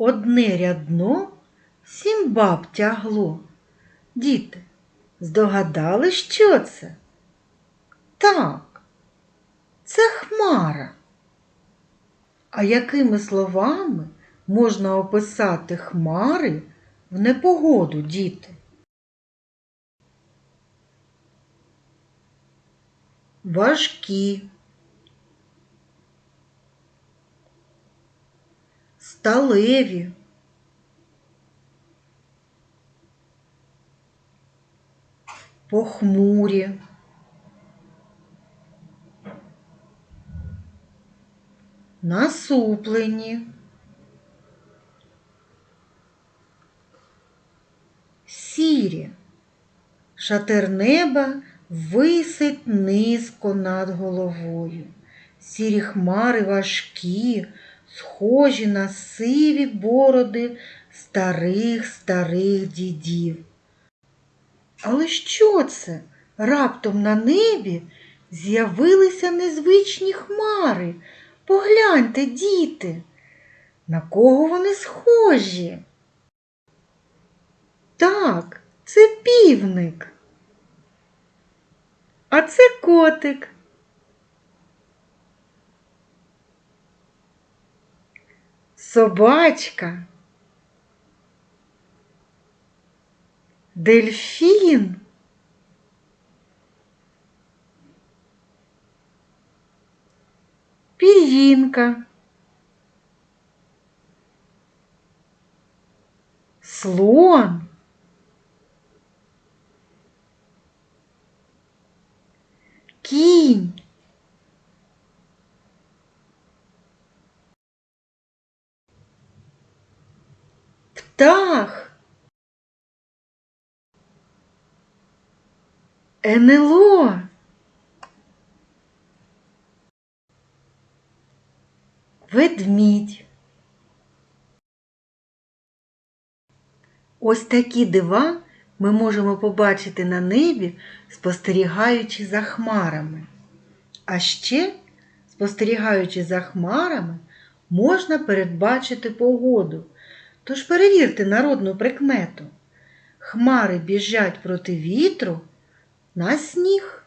одне рядно сім баб тягло. Діти, здогадали, що це? Так, це хмара. А якими словами можна описати хмари в непогоду, діти? Важкі, сталеві, похмурі, насуплені, сірі. Шатер неба висить низько над головою. Сірі хмари важкі, схожі на сиві бороди старих старих дідів. Але що це? Раптом на небі з'явилися незвичні хмари. Погляньте, діти, на кого вони схожі? Так, це півник. А це котик. Собачка. Дельфін. Пір'їнка. Слон. Кінь. Птах. НЛО. Ведмідь. Ось такі дива ми можемо побачити на небі, спостерігаючи за хмарами. А ще, спостерігаючи за хмарами, можна передбачити погоду. Тож перевірте народну прикмету. Хмари біжать проти вітру на сніг.